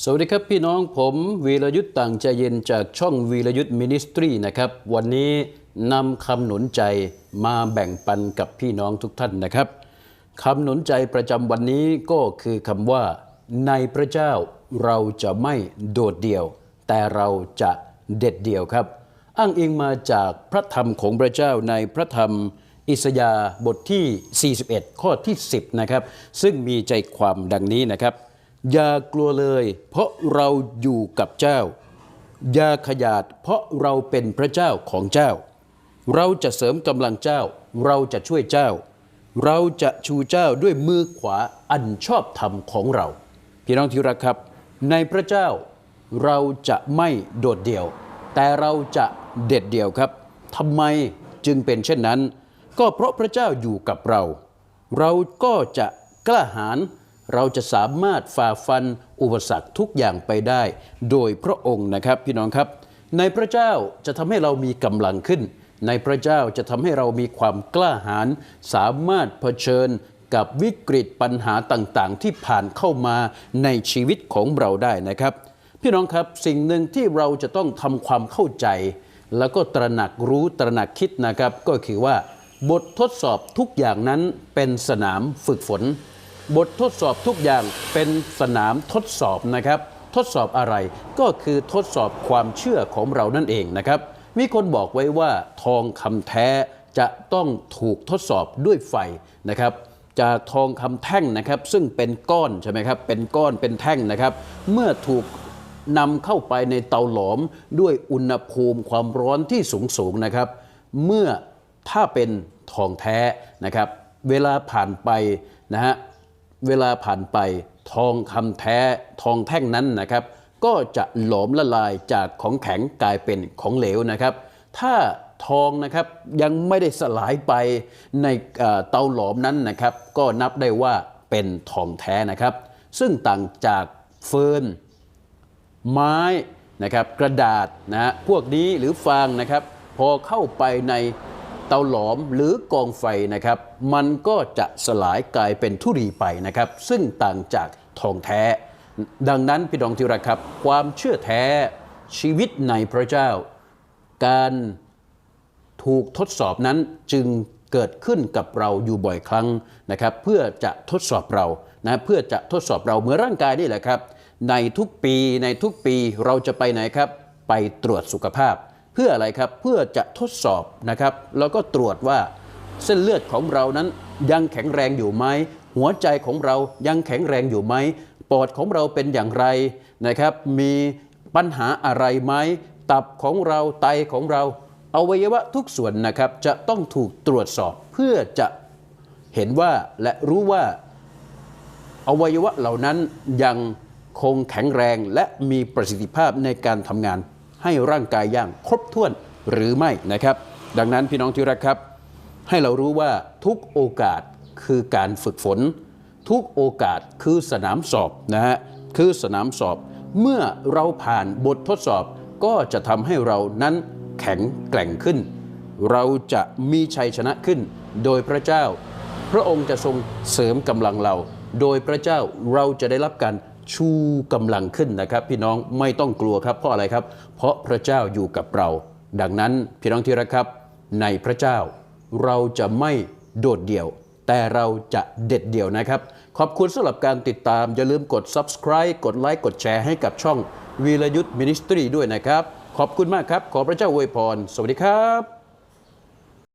สวัสดีครับพี่น้องผมวีรยุทธ์ต่างใจเย็นจากช่องวีรยุทธ์มินิสทรีนะครับ วันนี้นำคำหนุนใจมาแบ่งปันกับพี่น้องทุกท่านนะครับคำหนุนใจประจำวันนี้ก็คือคำว่า ในพระเจ้าเราจะไม่โดดเดี่ยว แต่เราจะเด็ดเดี่ยวครับ อ้างอิงมาจากพระธรรมของพระเจ้าในพระธรรมอิสยาบทที่ 41 ข้อที่ 10 นะครับ ซึ่งมีใจความดังนี้นะครับ อย่ากลัวเลย เพราะเราอยู่กับเจ้า อย่าขยาดเพราะเราเป็นพระเจ้าของเจ้า เราจะเสริมกำลังเจ้า เราจะช่วยเจ้า เราจะชูเจ้าด้วยมือขวาอันชอบธรรมของเรา พี่น้องที่รักครับ ในพระเจ้าเราจะไม่โดดเดี่ยว แต่เราจะเด็ดเดี่ยวครับทำไมจึงเป็นเช่นนั้น ก็เพราะพระเจ้าอยู่กับเรา เราก็จะกล้าหาญ เราจะสามารถฝ่าฟันอุปสรรคทุกอย่างไปได้ โดยพระองค์นะครับพี่น้องครับ ในพระเจ้าจะทำให้เรามีกำลังขึ้น ในพระเจ้าจะทำให้เรามีความกล้าหาญสามารถเผชิญกับวิกฤตปัญหาต่างๆ ที่ผ่านเข้ามาในชีวิตของเราได้นะครับ พี่น้องครับสิ่งหนึ่งที่เราจะต้องทำความเข้าใจ แล้วก็ตระหนักรู้ตระหนักคิดนะครับ ก็คือว่าบททดสอบทุกอย่างนั้นเป็นสนามฝึกฝน บททดสอบทุกอย่างเป็นสนามทดสอบนะครับ ทดสอบอะไรก็คือทดสอบความเชื่อของเรานั่นเองนะครับ มีคนบอกไว้ว่าทองคำแท้จะต้องถูกทดสอบด้วยไฟนะครับจากทองคำแท่งนะครับ ซึ่งเป็นก้อนใช่ไหมครับเป็นก้อนเป็นแท่งนะครับ เมื่อถูกนำเข้าไปในเตาหลอมด้วยอุณหภูมิความร้อนที่สูงสูงนะครับ เมื่อถ้าเป็นทองแท้นะครับ เวลาผ่านไปนะฮะ เวลาผ่านไปทองคำแท้ทองแท่งนั้นนะครับ ก็จะหลอมละลายจากของแข็งกลายเป็นของเหลวนะครับ ถ้าทองนะครับยังไม่ได้สลายไปในเตาหลอมนั้นนะครับ ก็นับได้ว่าเป็นทองแท้นะครับ ซึ่งต่างจากเฟิร์นไม้นะครับกระดาษนะฮะพวกนี้หรือฟางนะครับ พอเข้าไปใน เตาหลอมหรือกองไฟนะครับ มันก็จะสลายกลายเป็นธุรีไปนะครับ ซึ่งต่างจากทองแท้ ดังนั้นพี่น้องที่รักครับ ความเชื่อแท้ชีวิตในพระเจ้า การถูกทดสอบนั้นจึงเกิดขึ้นกับเราอยู่บ่อยครั้งนะครับ เพื่อจะทดสอบเรานะเพื่อจะทดสอบเราเหมือนร่างกายนี่แหละครับ ในทุกปีในทุกปีเราจะไปไหนครับ ไปตรวจสุขภาพ เพื่ออะไรครับเพื่อจะทดสอบนะครับแล้วก็ตรวจว่าเส้นเลือดของเรานั้นยังแข็งแรงอยู่ไหมหัวใจของเรายังแข็งแรงอยู่ไหมปอดของเราเป็นอย่างไรนะครับมีปัญหาอะไรไหมตับของเราไตของเราอวัยวะทุกส่วนนะครับจะต้องถูกตรวจสอบเพื่อจะเห็นว่าและรู้ว่าอวัยวะเหล่านั้นยังคงแข็งแรงและมีประสิทธิภาพในการทำงาน ให้ร่างกายอย่างครบถ้วนหรือไม่นะครับ ดังนั้นพี่น้องที่รักครับ ให้เรารู้ว่าทุกโอกาสคือการฝึกฝน ทุกโอกาสคือสนามสอบนะฮะคือสนามสอบ เมื่อเราผ่านบททดสอบ ก็จะทำให้เรานั้นแข็งแกร่งขึ้น เราจะมีชัยชนะขึ้น โดยพระเจ้า พระองค์จะทรงเสริมกำลังเรา โดยพระเจ้าเราจะได้รับการ ชูกำลังขึ้นนะครับ พี่น้องไม่ต้องกลัวครับเพราะอะไรครับ เพราะพระเจ้าอยู่กับเรา ดังนั้นพี่น้องที่รักครับ ในพระเจ้าเราจะไม่โดดเดี่ยว แต่เราจะเด็ดเดี่ยวนะครับ ขอบคุณสำหรับการติดตาม อย่าลืมกด subscribe กดไลค์กดแชร์ให้กับช่องวีรยุทธ์มินิสทรีด้วยนะครับ ขอบคุณมากครับ ขอพระเจ้าอวยพร สวัสดีครับ